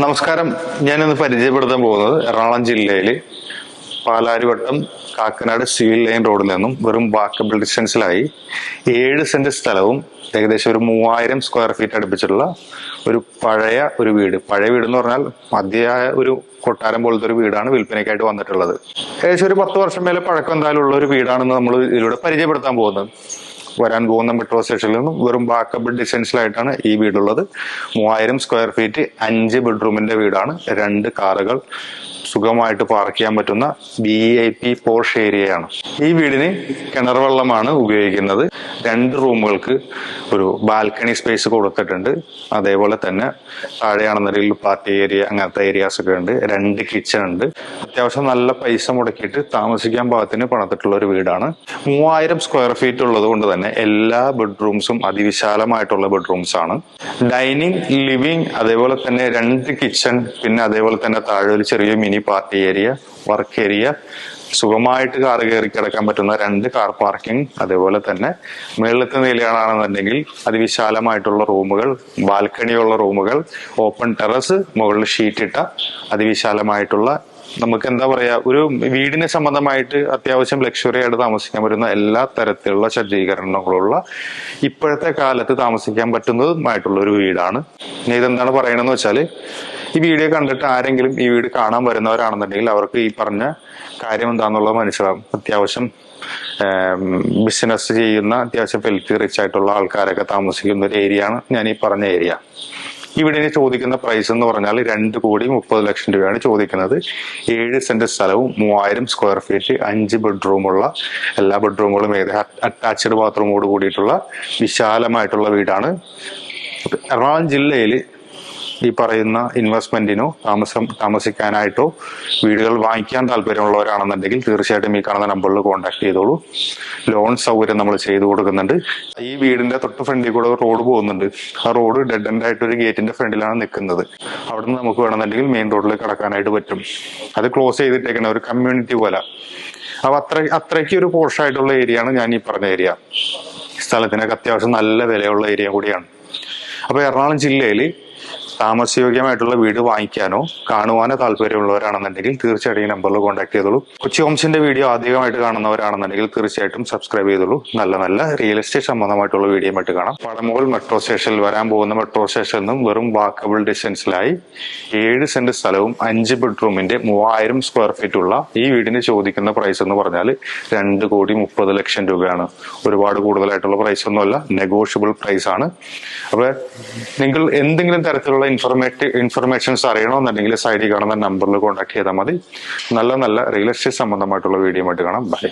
നമസ്കാരം. ഞാനിന്ന് പരിചയപ്പെടുത്താൻ പോകുന്നത് എറണാകുളം ജില്ലയിൽ പാലാരിവട്ടം കാക്കനാട് സിവിൽ ലൈൻ റോഡിൽ നിന്നും വെറും വാക്കബിൾ ഡിസ്റ്റൻസിലായി ഏഴ് സെന്റ് സ്ഥലവും ഏകദേശം ഒരു മൂവായിരം സ്ക്വയർ ഫീറ്റ് അടുപ്പിച്ചിട്ടുള്ള ഒരു പഴയ ഒരു വീട്. പഴയ വീട് എന്ന് പറഞ്ഞാൽ മതിയായ ഒരു കൊട്ടാരം പോലത്തെ ഒരു വീടാണ് വിൽപ്പനയ്ക്കായിട്ട് വന്നിട്ടുള്ളത്. ഏകദേശം ഒരു പത്ത് വർഷം മേലെ പഴക്കം എന്തായാലും ഉള്ള ഒരു വീടാണെന്ന് നമ്മൾ ഇതിലൂടെ പരിചയപ്പെടുത്താൻ പോകുന്നത്. വരാൻ പോകുന്ന മെട്രോ സ്റ്റേഷനിൽ നിന്നും വെറും ബാക്കപ്പ് ഡിസ്റ്റൻസിലായിട്ടാണ് ഈ വീടുള്ളത്. മൂവായിരം സ്ക്വയർ ഫീറ്റ് അഞ്ച് ബെഡ്റൂമിന്റെ വീടാണ്. രണ്ട് കാറുകൾ സുഖമായിട്ട് പാർക്ക് ചെയ്യാൻ പറ്റുന്ന ബി ഐ പി പോർഷ് ഏരിയയാണ് ഈ വീടിന് കിണർ വെള്ളമാണ് ഉപയോഗിക്കുന്നത്. രണ്ട് റൂമുകൾക്ക് ഒരു ബാൽക്കണി സ്പേസ് കൊടുത്തിട്ടുണ്ട്. അതേപോലെ തന്നെ താഴെയാണെന്നുണ്ടെങ്കിൽ പാർട്ടി ഏരിയ അങ്ങനത്തെ ഏരിയാസ് ഒക്കെ ഉണ്ട്. രണ്ട് കിച്ചൺ ഉണ്ട്. അത്യാവശ്യം നല്ല പൈസ മുടക്കിയിട്ട് താമസിക്കാൻ പാകത്തിന് പണിതിട്ടുള്ള ഒരു വീടാണ്. മൂവായിരം സ്ക്വയർ ഫീറ്റ് ഉള്ളത് കൊണ്ട് തന്നെ എല്ലാ ബെഡ്റൂംസും അതിവിശാലമായിട്ടുള്ള ബെഡ്റൂംസ് ആണ്. ഡൈനിങ് ലിവിങ് അതേപോലെ തന്നെ രണ്ട് കിച്ചൺ പിന്നെ അതേപോലെ തന്നെ താഴെ ഒരു ചെറിയ mini party area work area സുഖമായിട്ട് കാർ കയറി കിടക്കാൻ പറ്റുന്ന രണ്ട് കാർ പാർക്കിംഗ് അതേപോലെ തന്നെ മേളത്തെ നിലയാണെന്നുണ്ടെങ്കിൽ അതിവിശാലമായിട്ടുള്ള റൂമുകൾ ബാൽക്കണിയുള്ള റൂമുകൾ ഓപ്പൺ ടെറസ് മുകളിൽ ഷീറ്റ് ഇട്ട അതിവിശാലമായിട്ടുള്ള നമുക്ക് എന്താ പറയാ ഒരു വീടിനെ സംബന്ധമായിട്ട് അത്യാവശ്യം ലക്ഷറി ആയിട്ട് താമസിക്കാൻ പറ്റുന്ന എല്ലാ തരത്തിലുള്ള സജ്ജീകരണങ്ങളുള്ള ഇപ്പോഴത്തെ കാലത്ത് താമസിക്കാൻ പറ്റുന്നതുമായിട്ടുള്ള ഒരു വീടാണ്. ഇനി ഇതെന്താണ് പറയണമെന്ന് വെച്ചാൽ ഈ വീഡിയോ കണ്ടിട്ട് ആരെങ്കിലും ഈ വീട് കാണാൻ വരുന്നവരാണെന്നുണ്ടെങ്കിൽ അവർക്ക് ഈ പറഞ്ഞ കാര്യം എന്താണെന്നുള്ളത് മനസ്സിലാവും. അത്യാവശ്യം ബിസിനസ് ചെയ്യുന്ന അത്യാവശ്യം വെൽത്തി റിച്ച് ആയിട്ടുള്ള ആൾക്കാരൊക്കെ താമസിക്കുന്ന ഒരു ഏരിയ ആണ് ഞാൻ ഈ പറഞ്ഞ ഏരിയ ഇവിടെ ചോദിക്കുന്ന പ്രൈസ് എന്ന് പറഞ്ഞാൽ രണ്ട് കോടി മുപ്പത് ലക്ഷം രൂപയാണ് ചോദിക്കുന്നത്. ഏഴ് സെന്റ് സ്ഥലവും മൂവായിരം സ്ക്വയർ ഫീറ്റ് അഞ്ച് ബെഡ്റൂമുള്ള എല്ലാ ബെഡ്റൂമുകളും അറ്റാച്ച്ഡ് ബാത്റൂമോട് കൂടിയിട്ടുള്ള വിശാലമായിട്ടുള്ള വീടാണ്. എറണാകുളം ജില്ലയിൽ ഈ പറയുന്ന ഇൻവെസ്റ്റ്മെന്റിനോ താമസം താമസിക്കാനായിട്ടോ വീടുകൾ വാങ്ങിക്കാൻ താല്പര്യമുള്ളവരാണെന്നുണ്ടെങ്കിൽ തീർച്ചയായിട്ടും ഈ കാണുന്ന നമ്പറിൽ കോൺടാക്ട് ചെയ്തോളൂ. ലോൺ സൗകര്യം നമ്മൾ ചെയ്തു കൊടുക്കുന്നുണ്ട്. ഈ വീടിന്റെ തൊട്ട് ഫ്രണ്ടിൽ കൂടെ റോഡ് പോകുന്നുണ്ട്. ആ റോഡ് ഡെഡ് എൻഡ് ആയിട്ട് ഒരു ഗേറ്റിന്റെ ഫ്രണ്ടിലാണ് നിൽക്കുന്നത്. അവിടെ നിന്ന് നമുക്ക് വേണമെന്നുണ്ടെങ്കിൽ മെയിൻ റോഡിൽ കടക്കാനായിട്ട് പറ്റും. അത് ക്ലോസ് ചെയ്തിട്ടേക്കണ ഒരു കമ്മ്യൂണിറ്റി പോലെ. അപ്പൊ അത്ര അത്രയ്ക്ക് ഒരു പോഷായിട്ടുള്ള ഏരിയ ആണ് ഞാൻ ഈ പറഞ്ഞ ഏരിയ സ്ഥലത്തിനൊക്കെ അത്യാവശ്യം നല്ല വിലയുള്ള ഏരിയ കൂടിയാണ്. അപ്പൊ എറണാകുളം ജില്ലയിൽ താമസയോഗ്യമായിട്ടുള്ള വീട് വാങ്ങിക്കാനോ കാണുവാനോ താല്പര്യമുള്ളവരാണെന്നുണ്ടെങ്കിൽ തീർച്ചയായിട്ടും ഈ നമ്പറിൽ കോൺടാക്ട് ചെയ്തോളൂ. കൊച്ചി ഹോംസിന്റെ വീഡിയോ ആദ്യമായിട്ട് കാണുന്നവരാണെന്നുണ്ടെങ്കിൽ തീർച്ചയായിട്ടും സബ്സ്ക്രൈബ് ചെയ്തോളൂ. നല്ല നല്ല റിയൽ എസ്റ്റേറ്റ് സംബന്ധമായിട്ടുള്ള വീഡിയോ ആയിട്ട് കാണാം. പടമുകൾ മെട്രോ സ്റ്റേഷനിൽ വരാൻ പോകുന്ന മെട്രോ സ്റ്റേഷനിൽ നിന്നും വെറും വാക്കബിൾ ഡിസ്റ്റൻസിലായി ഏഴ് സെന്റ് സ്ഥലവും അഞ്ച് ബെഡ്റൂമിന്റെ മൂവായിരം സ്ക്വയർ ഫീറ്റ് ഉള്ള ഈ വീടിന് ചോദിക്കുന്ന പ്രൈസ് എന്ന് പറഞ്ഞാൽ രണ്ട് കോടി മുപ്പത് ലക്ഷം രൂപയാണ്. ഒരുപാട് കൂടുതലായിട്ടുള്ള പ്രൈസ് ഒന്നുമല്ല നെഗോഷ്യബിൾ പ്രൈസ് ആണ്. അപ്പൊ നിങ്ങൾ എന്തെങ്കിലും തരത്തിലുള്ള ഇൻഫർമേറ്റ് ഇൻഫർമേഷൻസ് അറിയണമെന്നുണ്ടെങ്കിൽ സൈഡിൽ കാണുന്ന നമ്പറിൽ കോൺടാക്ട് ചെയ്താൽ മതി. നല്ല നല്ല റിയൽ എസ്റ്റേറ്റ് സംബന്ധമായിട്ടുള്ള വീഡിയോ ആയിട്ട് കാണാം. ബൈ